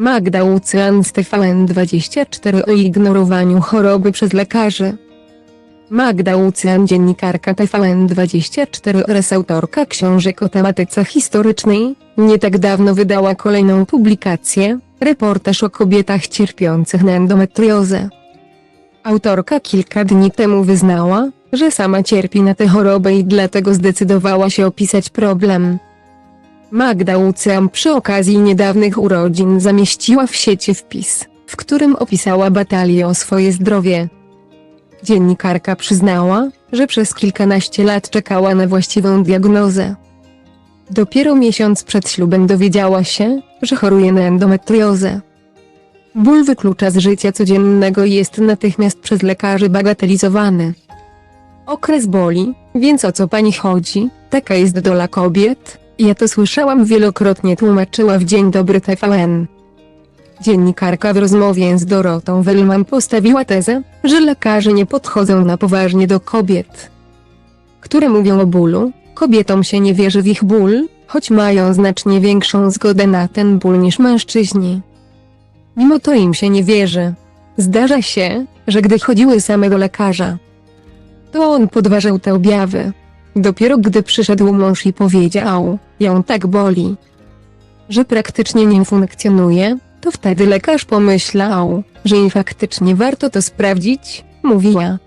Magda Łucjan z TVN24 o ignorowaniu choroby przez lekarzy. Magda Łucjan dziennikarka TVN24 oraz autorka książek o tematyce historycznej, nie tak dawno wydała kolejną publikację, reportaż o kobietach cierpiących na endometriozę. Autorka kilka dni temu wyznała, że sama cierpi na tę chorobę i dlatego zdecydowała się opisać problem. Magda Łucjan przy okazji niedawnych urodzin zamieściła w sieci wpis, w którym opisała batalię o swoje zdrowie. Dziennikarka przyznała, że przez kilkanaście lat czekała na właściwą diagnozę. Dopiero miesiąc przed ślubem dowiedziała się, że choruje na endometriozę. Ból wyklucza z życia codziennego i jest natychmiast przez lekarzy bagatelizowany. Okres boli, więc o co pani chodzi? Taka jest dola kobiet. Ja to słyszałam wielokrotnie tłumaczyła w Dzień Dobry TVN. Dziennikarka w rozmowie z Dorotą Wellman postawiła tezę, że lekarze nie podchodzą na poważnie do kobiet, które mówią o bólu. Kobietom się nie wierzy w ich ból, choć mają znacznie większą zgodę na ten ból niż mężczyźni. Mimo to im się nie wierzy. Zdarza się, że gdy chodziły same do lekarza, to on podważał te objawy. Dopiero gdy przyszedł mąż i powiedział, ją tak boli, że praktycznie nie funkcjonuje, to wtedy lekarz pomyślał, że im faktycznie warto to sprawdzić, mówiła.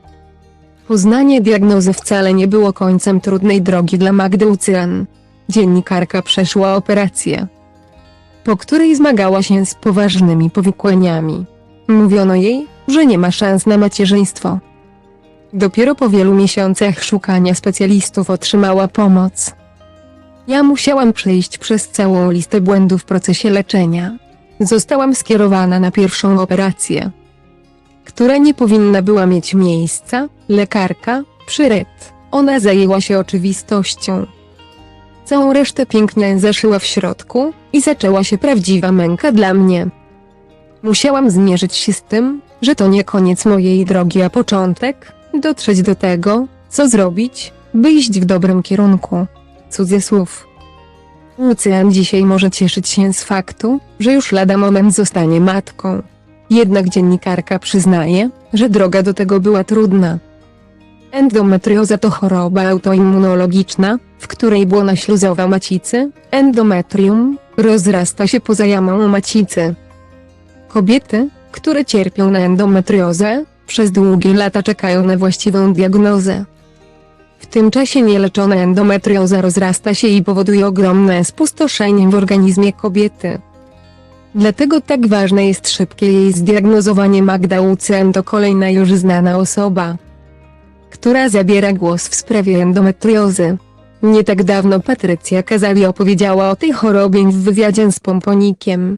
Poznanie diagnozy wcale nie było końcem trudnej drogi dla Magdy Lucyran. Dziennikarka przeszła operację, po której zmagała się z poważnymi powikłaniami. Mówiono jej, że nie ma szans na macierzyństwo. Dopiero po wielu miesiącach szukania specjalistów otrzymała pomoc. Ja musiałam przejść przez całą listę błędów w procesie leczenia. Zostałam skierowana na pierwszą operację, która nie powinna była mieć miejsca. Lekarka, przyret, ona zajęła się oczywistością. Całą resztę pięknie zaszyła w środku i zaczęła się prawdziwa męka dla mnie. Musiałam zmierzyć się z tym, że to nie koniec mojej drogi, a początek, dotrzeć do tego, co zrobić, by iść w dobrym kierunku. Cudzysłów. Lucyan dzisiaj może cieszyć się z faktu, że już lada moment zostanie matką. Jednak dziennikarka przyznaje, że droga do tego była trudna. Endometrioza to choroba autoimmunologiczna, w której błona śluzowa macicy, endometrium, rozrasta się poza jamą macicy. Kobiety, które cierpią na endometriozę, przez długie lata czekają na właściwą diagnozę. W tym czasie nieleczona endometrioza rozrasta się i powoduje ogromne spustoszenie w organizmie kobiety. Dlatego tak ważne jest szybkie jej zdiagnozowanie Magda Łucen to kolejna już znana osoba, która zabiera głos w sprawie endometriozy. Nie tak dawno Patrycja Kazali opowiedziała o tej chorobie w wywiadzie z Pomponikiem.